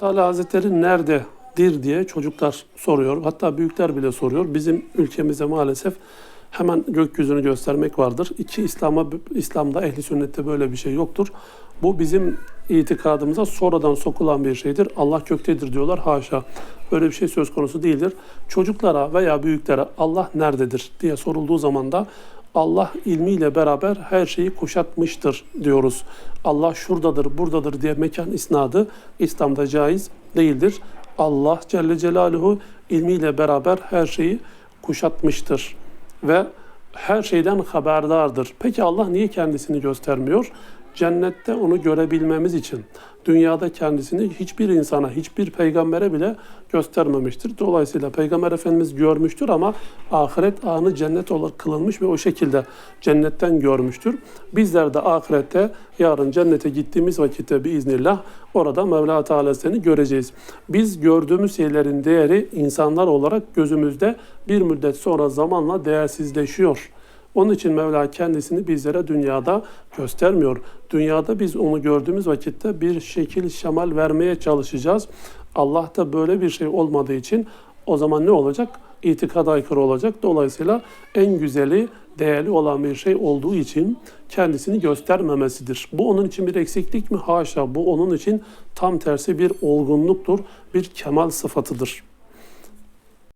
Teala Hazretleri nerededir diye çocuklar soruyor. Hatta büyükler bile soruyor. Bizim ülkemizde maalesef hemen gökyüzünü göstermek vardır. İki İslam'a İslam'da ehli sünnette böyle bir şey yoktur. Bu bizim itikadımıza sonradan sokulan bir şeydir. Allah göktedir diyorlar. Haşa. Böyle bir şey söz konusu değildir. Çocuklara veya büyüklere Allah nerededir diye sorulduğu zaman da Allah ilmiyle beraber her şeyi kuşatmıştır diyoruz. Allah şuradadır, buradadır diye mekan isnadı İslam'da caiz değildir. Allah Celle Celaluhu ilmiyle beraber her şeyi kuşatmıştır ve her şeyden haberdardır. Peki Allah niye kendisini göstermiyor? Cennette onu görebilmemiz için dünyada kendisini hiçbir insana, hiçbir peygambere bile göstermemiştir. Dolayısıyla Peygamber Efendimiz görmüştür ama ahiret anı cennet olarak kılınmış ve o şekilde cennetten görmüştür. Bizler de ahirette yarın cennete gittiğimiz vakitte biiznillah orada Mevla Teala seni göreceğiz. Biz gördüğümüz şeylerin değeri insanlar olarak gözümüzde bir müddet sonra zamanla değersizleşiyor. Onun için Mevla kendisini bizlere dünyada göstermiyor. Dünyada biz onu gördüğümüz vakitte bir şekil şemal vermeye çalışacağız. Allah'ta böyle bir şey olmadığı için o zaman ne olacak? İtikada aykırı olacak. Dolayısıyla en güzeli, değerli olan bir şey olduğu için kendisini göstermemesidir. Bu onun için bir eksiklik mi? Haşa. Bu onun için tam tersi bir olgunluktur, bir kemal sıfatıdır.